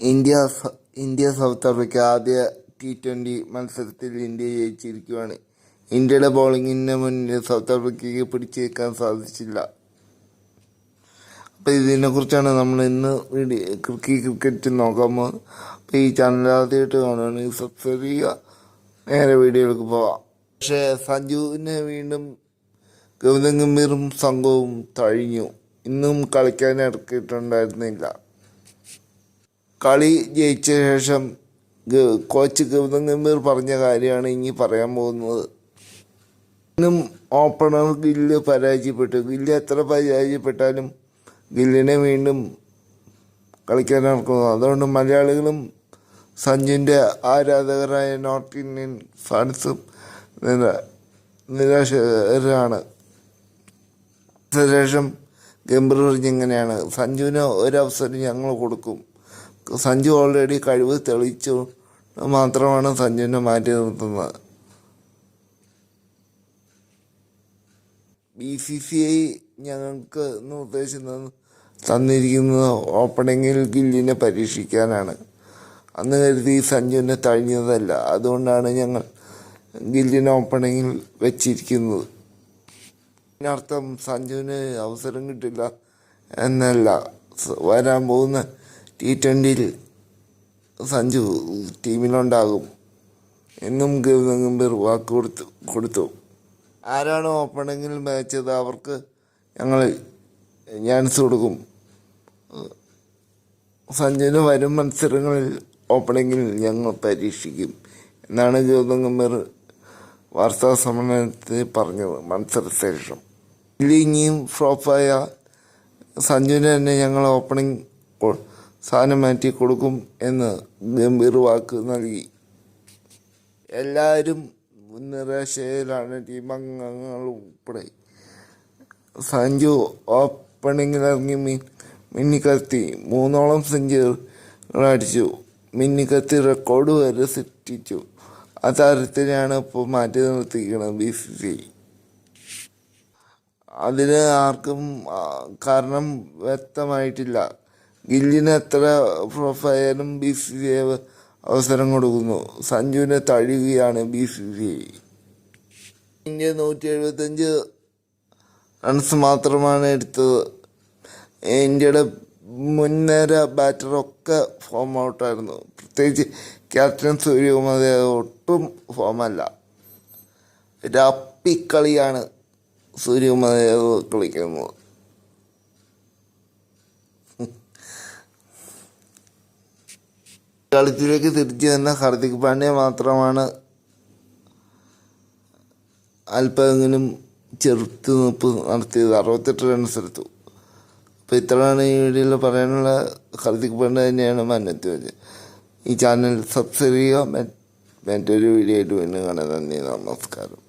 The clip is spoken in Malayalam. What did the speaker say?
ഇന്ത്യ ഇന്ത്യ സൗത്ത് ആഫ്രിക്ക ആദ്യ ടി ട്വന്റി മത്സരത്തിൽ ഇന്ത്യ ജയിച്ചിരിക്കുകയാണ് ഇന്ത്യയുടെ ബോളിങ്ങിന് മുന്നിൽ സൗത്ത് ആഫ്രിക്കയ്ക്ക് പിടിച്ചു നിൽക്കാൻ സാധിച്ചില്ല. അപ്പോൾ ഇതിനെക്കുറിച്ചാണ് നമ്മൾ ഇന്ന് വീഡിയോ ക്രിക്കറ്റ് ക്രിക്കറ്റ് പോകുന്നത് അപ്പോൾ ഈ ചാനൽ ആദ്യമായിട്ട് കാണുകയാണെങ്കിൽ സബ്സ്ക്രൈബ് ചെയ്യുക നേരെ വീഡിയോയിലേക്ക് പോവാം. പക്ഷേ സഞ്ജുവിനെ വീണ്ടും ഗൗതം ഗംഭീറും സംഘവും തഴിഞ്ഞു. ഇന്നും കളിക്കാൻ ഇറക്കിയിട്ടുണ്ടായിരുന്നില്ല. കളി ജയിച്ച ശേഷം കോച്ച് ഗൗതം ഗംഭീർ പറഞ്ഞ കാര്യമാണ് ഇനി പറയാൻ പോകുന്നത്. ഇന്നും ഓപ്പണർ ഗില്ല് പരാജയപ്പെട്ടു. ഗില്ല് എത്ര പരാജയപ്പെട്ടാലും ഗില്ലിനെ വീണ്ടും കളിക്കാൻ ഇറക്കുന്നു. അതുകൊണ്ട് മലയാളികളും സഞ്ജുവിന്റെ ആരാധകരായ നോർത്ത് ഇന്ത്യൻ ഫാൻസും നിര- നിരാശരാണ്. ശേഷം ഗംഭീർ പറഞ്ഞിങ്ങനെയാണ് സഞ്ജുവിന് ഒരവസരം ഞങ്ങൾ കൊടുക്കും. സഞ്ജു ഓൾറെഡി കഴിവ് തെളിയിച്ചു. മാത്രമാണ് സഞ്ജുവിനെ മാറ്റി നിർത്തുന്നത്. ബി സി സി ഐ ഞങ്ങൾക്ക് നിർദ്ദേശം തന്ന് തന്നിരിക്കുന്നത് ഓപ്പണിങ്ങിൽ ഗില്ലിനെ പരീക്ഷിക്കാനാണ്. അന്ന് കരുതി സഞ്ജുവിനെ തഴിഞ്ഞതല്ല. അതുകൊണ്ടാണ് ഞങ്ങൾ ഗില്ലിനെ ഓപ്പണിങ്ങിൽ വെച്ചിരിക്കുന്നത്. ഇതിനർത്ഥം സഞ്ജുവിന് അവസരം കിട്ടില്ല എന്നല്ല. വരാൻ പോകുന്ന ടി ട്വന്റിയിൽ സഞ്ജു ടീമിലുണ്ടാകും. എന്നും ഗംഭീർ വാക്ക് കൊടുത്തു കൊടുത്തു. ആരാണ് ഓപ്പണിങ്ങിൽ മികച്ചത് അവർക്ക് ഞങ്ങൾ ചാൻസ് കൊടുക്കും. സഞ്ജുവിന് വരും മത്സരങ്ങളിൽ ഓപ്പണിങ്ങിൽ ഞങ്ങൾ പരീക്ഷിക്കും എന്നാണ് ഗൗതം ഗംഭീർ വാർത്താ സമ്മേളനത്തിൽ പറഞ്ഞത് മത്സരശേഷം. ഇനിയും ഫ്ലോപ്പായ സഞ്ജുവിന് തന്നെ ഞങ്ങൾ ഓപ്പണിംഗ് സ്ഥാനം മാറ്റി കൊടുക്കും എന്ന് ഗംഭീർ വാക്ക് നൽകി. എല്ലാവരും നിരാശയിലാണ് ടീം അംഗങ്ങൾ ഉൾപ്പെടെ. സഞ്ജു ഓപ്പണിംഗിൽ ഇറങ്ങി മീൻ മിന്നിക്കത്തി മൂന്നോളം സെഞ്ചുറികൾ അടിച്ചു. മിന്നിക്കത്തി റെക്കോർഡ് വരെ സൃഷ്ടിച്ചു. ആ താരത്തിനെയാണ് ഇപ്പോൾ മാറ്റി നിർത്തിയിരിക്കുന്നത് ബി സി സി അതിന് ആർക്കും കാരണം വ്യക്തമായിട്ടില്ല. ഗില്ലിന് എത്ര പ്രൊഫയലും ബി സി സി ഐ അവസരം കൊടുക്കുന്നു. സഞ്ജുവിനെ തഴുകുകയാണ് B C C I India നൂറ്റി എഴുപത്തഞ്ച് റൺസ് മാത്രമാണ് എടുത്തത്. ഇന്ത്യയുടെ മുൻനിര ബാറ്ററൊക്കെ ഫോം ഔട്ടായിരുന്നു പ്രത്യേകിച്ച് ക്യാപ്റ്റൻ സൂര്യകുമാർ ഒട്ടും ഫോമല്ല രപ്പിക്കളിയാണ് സൂര്യകുമാർ കളിക്കുന്നത്. കളത്തിലേക്ക് തിരിച്ചു തന്ന ഹർദിക് പാണ്ഡ്യ മാത്രമാണ് അല്പമെങ്കിലും ചെറുത്ത് നിപ്പ് നടത്തിയത്. അറുപത്തെട്ട് റൺസ് എടുത്തു. അപ്പോൾ ഇത്രയാണ് ഈ വീഡിയോയിൽ പറയാനുള്ള ഹർദിക് പാണ്ഡ്യ തന്നെയാണ് മന്നത്ത് വെച്ചത് ഈ ചാനൽ സബ്സ്ക്രൈബ് ചെയ്യുക. മറ്റൊരു വീഡിയോ ആയിട്ട് വീണ്ടും കാണാൻ നന്ദി. നമസ്കാരം.